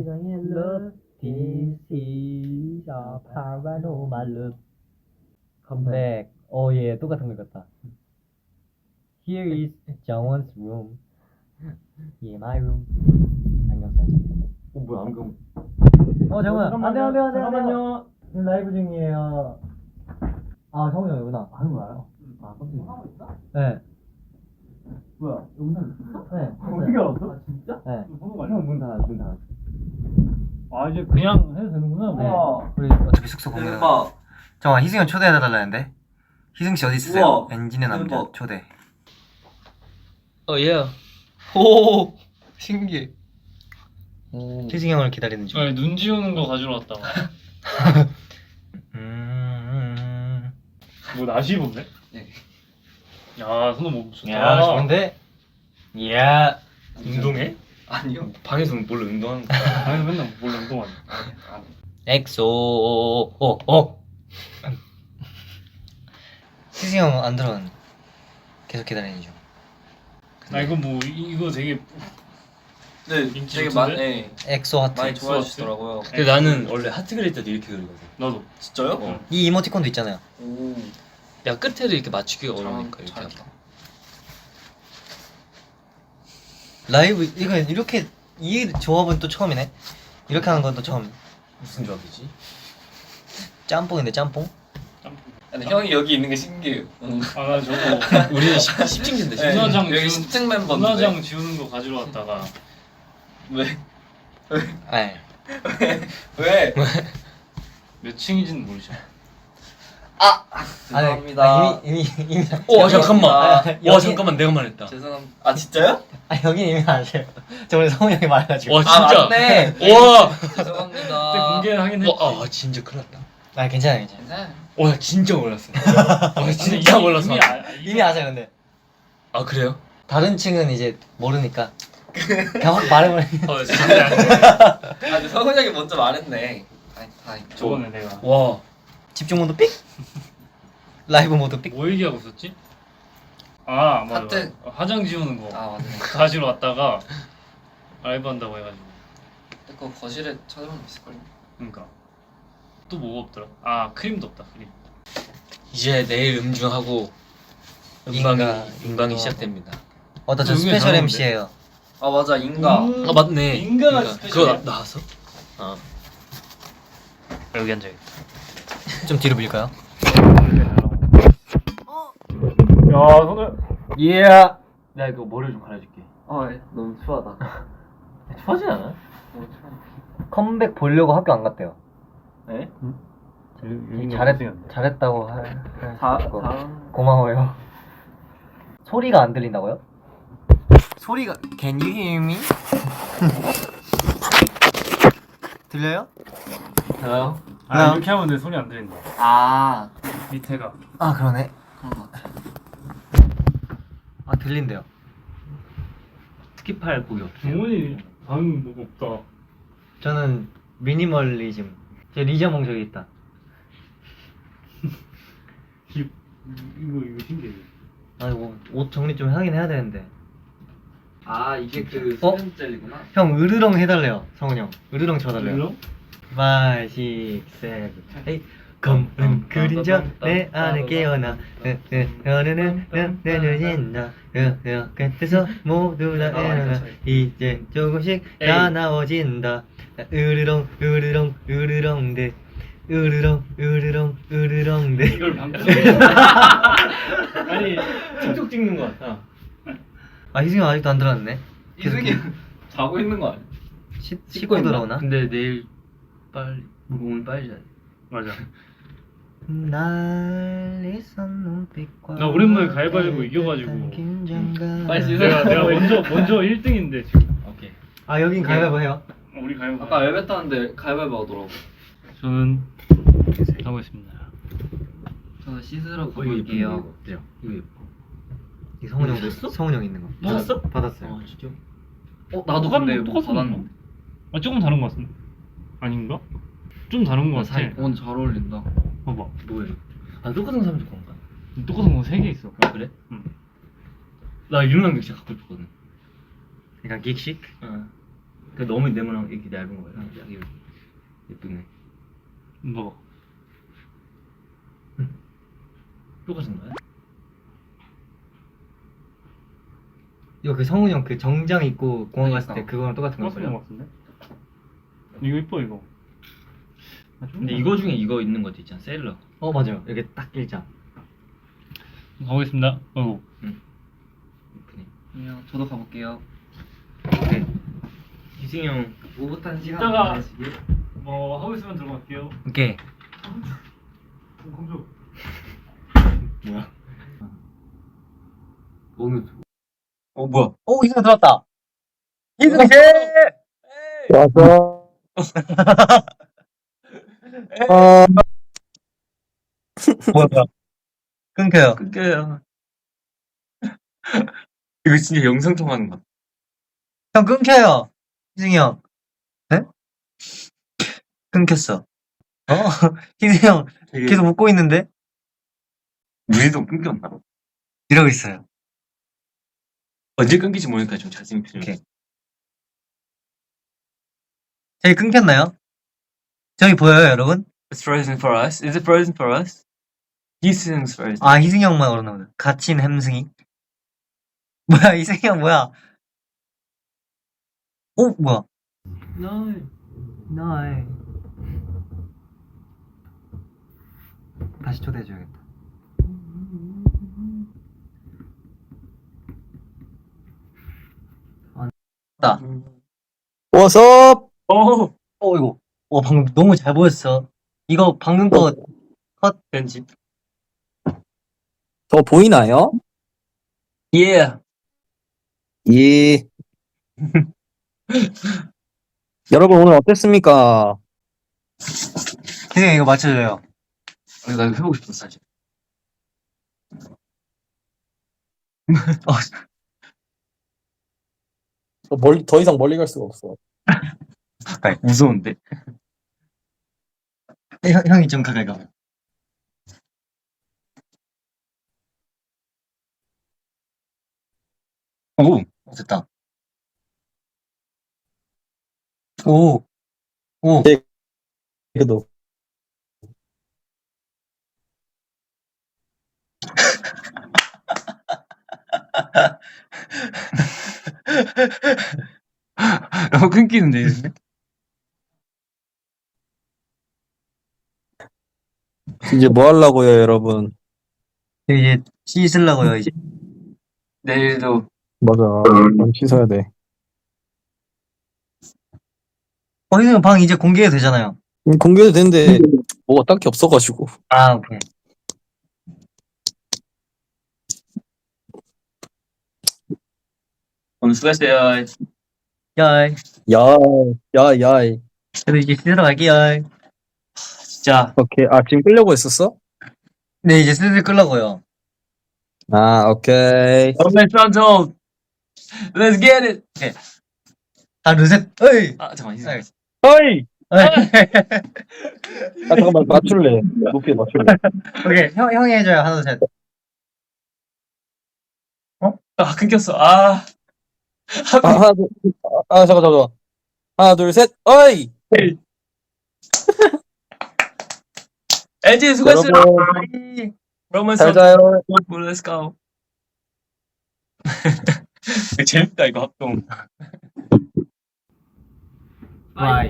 희성의 love this is a paranormal love 컴백. 어예 똑같은 것 같다. Here is 정원's room. Yeah my room. 안경 써야지. 어 뭐야 안경. 어 잠깐만. 안돼 안돼 안돼 잠깐만요. 지금 라이브 중이에요. 아 성우 형이구나. 하는 거 알아? 아 깜짝이야. 네. 뭐야 영상 있어? 네. 어떻게 알았어? 아 진짜? 네. 형문 닫아 문 닫아 아 이제 그냥 해도 되는구나. 네. 뭐. 우리 어차피 숙소 공연 대박. 잠깐만 희승이 형 초대해달라는데 희승 씨 어디 있으세요? 우와. 엔진의 남자 대박. 초대 어, 예. 오, 신기해. 희승이 형을 기다리는 중 아니, 눈 지우는 거 가지러 왔다가. 음... 뭐 나시 입었네? 네. 야, 손은 뭐 좋다. 야 좋은데? 이야 운동해? 아니요. 방에서는 몰라 운동하는 거. 방에서 맨날 몰래 운동하네. 아니 아니. 엑소 오오 희승이 형안 들어왔는데 계속 기다리는 중나 이거 뭐 이- 이거 되게 네, 인기 되게 좋던데? 많, 네, 엑소 하트 많이 좋아해 주시더라고요. 근데 나는 원래 하트 그릴 때도 이렇게 그리거든. 나도. 진짜요? 어. 이 이모티콘도 있잖아요 오. 야 끝에도 이렇게 맞추기가 어려우니까 잘- 이렇게 잘했다. 하면. 라이브 이거 이렇게 이 조합은 또 처음이네 이렇게 하는 건 또 처음 무슨 조합이지? 짬뽕인데 짬뽕? 근데 형이 여기 있는 게 신기해요. 응. 아, 나 저거 우리는 10 층인데 네, 문화장 여기 지금- 10층 멤버인데. 문화장 지우는 거 가지러 왔다가 왜? 아니 왜? 몇 층인지는 모르죠. 죄송합니다. 아, 이미 이미 이미 와 잠깐만. 와 여기- 잠깐만 내가 말했다. 죄송합니다. 아 진짜요? 아 여긴 이미 아세요 저 오늘 성우 형이 말해가지고 와 아 진짜. 맞네. 와. 죄송합니다. 그때 공개를 하긴 했지. 와, 아 진짜 큰일 났다. 아 괜찮아 괜찮아 괜찮아요. 와 진짜 몰랐어. 와 근데 진짜 이미- 몰랐어. 이미, 아, 이미 아세요 근데 아 그래요? 다른 층은 이제 모르니까 그냥 확 말해버리니까 아 진짜. 아 근데 성훈 형이 먼저 말했네. 아니 다행. 저번에 내가 와. 집중 모드 삑 라이브 모드 삑 뭐 얘기하고 있었지? 아 맞아. 하트. 맞아. 화장 지우는 거 아 맞네. 가지러 왔다가 라이브 한다고 해가지고. 근데 그거 거실에 찾아보면 있을걸요. 그러니까 또 뭐가 없더라? 아 크림도 없다 크림. 이제 내일 음중하고 음방이 인가, 음방이 인가. 시작됩니다. 어떤 저 여기 스페셜 나오는데? MC예요 아 맞아 인가. 아 맞네. 인가가 인가. 스페셜이야? 그거 나, 나왔어? 아. 여기 앉아야겠다. 좀 뒤로 밀까요? 야 손을. 예 내가 이거 머리 좀 갈아줄게. 아 예. 너무 추하다. 추하지 않아? 너무. 컴백 보려고 학교 안 갔대요 네? 잘했, 잘했다고 할, 다할 거. 다음. 고마워요 소리가 안 들린다고요? 소리가 Can you hear me? 들려요? 들어요? 아 이렇게 하면 내 소리 안 들린다. 아 밑에가. 아 그러네 그런 것 같아. 아 들린대요 스킵할 곡이 없어요. 동원이 방금 뭐가 없다. 저는 미니멀리즘 제 리자몽 저기 있다 이- 이거 이거 신기해. 아이고 옷 정리 좀 하긴 해야 되는데 아 이게 그 어? 수면 젤리구나. 형 으르렁 해달래요 성훈 형 으르렁 쳐달래요 그래요? 5, 6, 7, 8 검은 그림자 내 안에 깨어나. 너는 내 눈인다 끝에서 모두 다 일어나. 이제 조금씩 다 나워진다. 으르렁 으르렁 으르렁 대. 으르렁 으르렁 으르렁 대. 이걸 방금. 아니 틱톡 찍는 거 같아. 아 희승이 아직도 안 들어왔네. 이승이 자고 있는 거 아니야? 씻- 씻고 들어오나? 근데 내일 빨리 오늘 빨리 자야 돼. 맞아. 날 있선 눈빛과 나 오랜만에 가위바위보 이겨가지고. 긴장감 빨리 씻어. 내가 내가 먼저 먼저 1등인데 지금. 오케이. 아 여긴 가위바위보 해요 우리 가위바위보. 아까 엘베 타는데 가위바위보 하더라고. 저는 하고 있습니다. 저는 씻으러 어, 가볼게요. 이거. 어때요? 이거 예뻐. 이 성훈 형 받았어? 성훈 형 있는 거 받았어? 받았어요 아 진짜? 어 나도 똑같은 근데 거, 뭐 똑같은 받았는데. 거. 아 조금 다른 거 같은데. 아닌가? 좀 다른 거 같아. 살- 오늘 잘 어울린다. 봐봐. 뭐예요? 아 똑같은 사람 줄 건가? 똑같은 거 세 개 있어. 아 그래? 응. 나 이런 안경 진짜 갖고 싶거든. 약간 긱식 응. 그 너무 네모난 이렇게 얇은 거예요. 딱 이거 예쁘네. 뭐 똑같은 거야? 이거 그 성훈이 형 그 정장 입고 공항 갔을 때 그러니까. 그거랑 똑같은? 거 같은데? 이거 이뻐 이거 근데 이거 중에 이거 있는 것도 있잖아. 셀러. 어 맞아요. 이렇게 딱 일자. 가보겠습니다 예쁘네. 안녕 저도 가볼게요 네. 희승이 형 오붓한 시간. 이따가 뭐 하고 있으면 들어갈게요 오케이. 공주 뭐야? 오늘 어 뭐야? 오 이승 들어왔다. 이승 씨. 왔어. 어, 뭐야 뭐야? 끊겨요. 끊겨요. 이거 진짜 영상 통화하는 거. 형 끊겨요. 희승이 형. 네? 끊겼어. 어? 희승이 형 되게 계속 웃고 있는데 우리도 끊겼나? 이러고 있어요. 언제 끊기지 모르니까 좀 자신 필요. 오케이. 저희 끊겼나요? 저희 보여요 여러분? It's frozen for us. Is it frozen for us? 희승's frozen. 아 희승이 형만 그러나 보다. 갇힌 햄승이. 뭐야 희승이 형 뭐야? 오 뭐야? No. 나이. 다시 초대해줘야겠다. 나. 워섭. 오. 어 이거. 와 방금 너무 잘 보였어. 이거 방금 거 편집. 저 보이나요? Yeah. 예. 여러분 오늘 어땠습니까? 희승이 형 이거 맞춰줘요. 아, 나 이거 해보고 싶어 사실. 멀리 더 이상 멀리 갈 수가 없어. 가까이. 무서운데. 형, 형이 좀 가까이 가봐요. 오. 어, 됐다. 오. 오. 그래도 너무 끊기는데. 이제 뭐 하려고요, 여러분? 이제 씻으려고요, 이제. 내일도 맞아. 좀 씻어야 돼. 어, 희승이 형방 이제 공개해도 되잖아요. 음, 공개도 되는데 뭐가 딱히 없어가지고. 아, 오케이. 오늘 수고했어요. 야, 야, 야, 야. 그래도 이제 씻으러 갈게요. 진짜 오케이. 아 지금 끌려고 했었어? 네, 이제 슬슬 끌려고요. 아, 오케이. Let's untold. Let's get it. 오케이. 하나, 둘, 셋, 어이! 아 잠깐 희승. 알겠어. 어이. 어이. 아 잠깐만 맞출래. 높게 맞출래. 오케이, 형, 형이 해줘요. 하나, 둘, 셋. 아 끊겼어. 아. 아, 하나, 둘, 아, 잠깐, 잠깐. 하나, 둘, 셋. 어이. LG 수고했어요. 여러분 그러면 잘 자요. Let's go. 재밌다 이거 합동. 바이.